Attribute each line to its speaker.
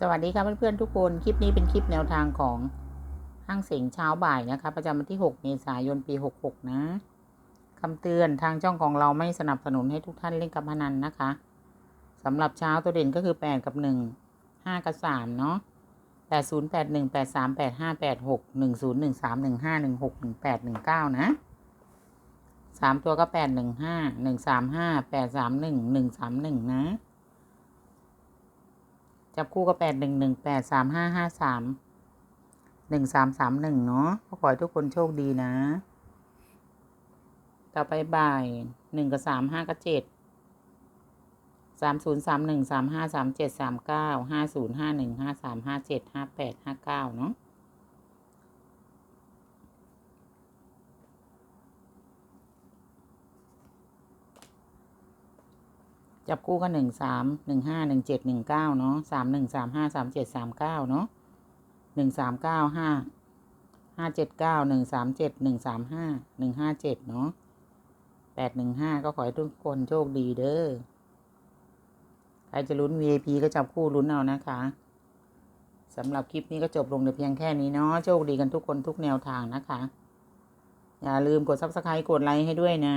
Speaker 1: สวัสดีค่ะเพื่อนๆทุกคน คลิปนี้เป็นคลิปแนวทางของห้างเสียงเช้าบ่ายนะคะ ประจำวันที่ 6 เมษายนปี 66 นะคำเตือนทางช่องของเราไม่สนับสนุนให้ทุกท่านเล่นการพนันนะคะสำหรับเช้าตัวเด่นก็คือ 8 กับ 1 5 กับ 3 เนาะ80 81 83 85 86 10 13 15 16 18 19 นะสามตัวก็ 8 1 5 1 3 5 8 3 1 1 3 1 นะ จับคู่ก็แปดหนึ่งหนึ่งแปดสามห้าห้าสามหนึ่งสามสามหนึ่งเนาะขอให้ทุกคนโชคดีนะ ต่อไปบ่ายหนึ่งกับสามห้ากับเจ็ดสามศูนย์สามหนึ่งสามห้าสามเจ็ดสามเก้าห้าศูนย์ห้าหนึ่งห้าสามห้าเจ็ดห้าแปดห้าเก้าเนาะ จับคู่กันหนึ่งสามหนึ่งห้าหนึ่งเจ็ดหนึ่งเก้าเนาะสามหนึ่งสามห้าสามเจ็ดสามเก้าเนาะหนึ่งสามเก้าห้าห้าเจ็ดเก้าหนึ่งสามเจ็ดหนึ่งสามห้าหนึ่งห้าเจ็ดเนาะแปดหนึ่งห้าก็ขอให้ทุกคนโชคดีเด้อใครจะลุ้น VIP ก็จับคู่ลุ้นเอานะคะสำหรับคลิปนี้ก็จบลงแต่เพียงแค่นี้เนาะโชคดีกันทุกคนทุกแนวทางนะคะ อย่าลืมกด subscribe กดไลค์ให้ด้วยนะ